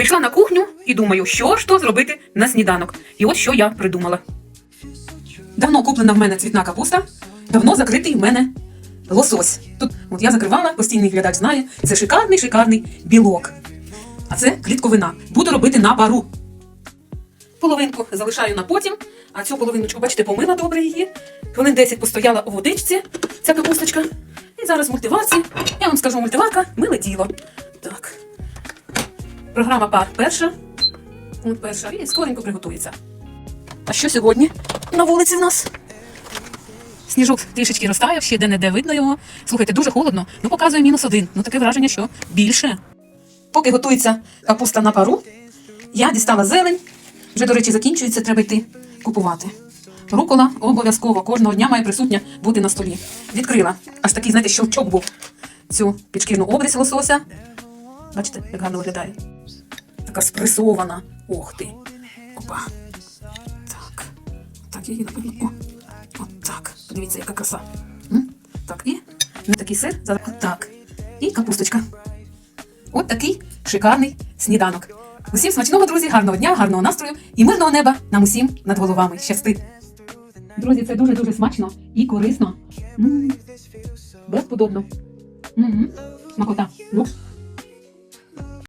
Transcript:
Прийшла на кухню і думаю, що ж то зробити на сніданок. І от що я придумала. Давно куплена в мене цвітна капуста, давно закритий в мене лосось. Тут от я закривала, постійний глядач знає, це шикарний, шикарний білок. А це клітковина. Буду робити на пару. Половинку залишаю на потім, а цю половиночку, бачите, помила добре її. Хвилин 10 постояла у водичці, ця капусточка. І зараз в мультиварці. Я вам скажу, мультиварка миле діло. Програма пар перша. Перша. І скоренько приготується. А що сьогодні на вулиці в нас? Сніжок трішечки розтаяв, ще де-не-де видно його. Слухайте, дуже холодно. Ну, показує мінус один. Ну, таке враження, що більше. Поки готується капуста на пару, я дістала зелень. Вже, до речі, закінчується, треба йти купувати. Рукола обов'язково кожного дня має присутня бути на столі. Відкрила. Аж такий, знаєте, щелчок був цю підшкірну обрізь лосося. Бачите, як гарно виглядає. Така спресована. Ох ти. Опа. Так. Так, її напевно. О. От так. Подивіться, яка краса. М? Так, і не такий сир. Зараз. От так. І капусточка. От такий шикарний сніданок. Усім смачного, друзі, гарного дня, гарного настрою і мирного неба нам усім над головами. Щасти. Друзі, це дуже-дуже смачно і корисно. М. Безподобно. М. Смакота. Люкс.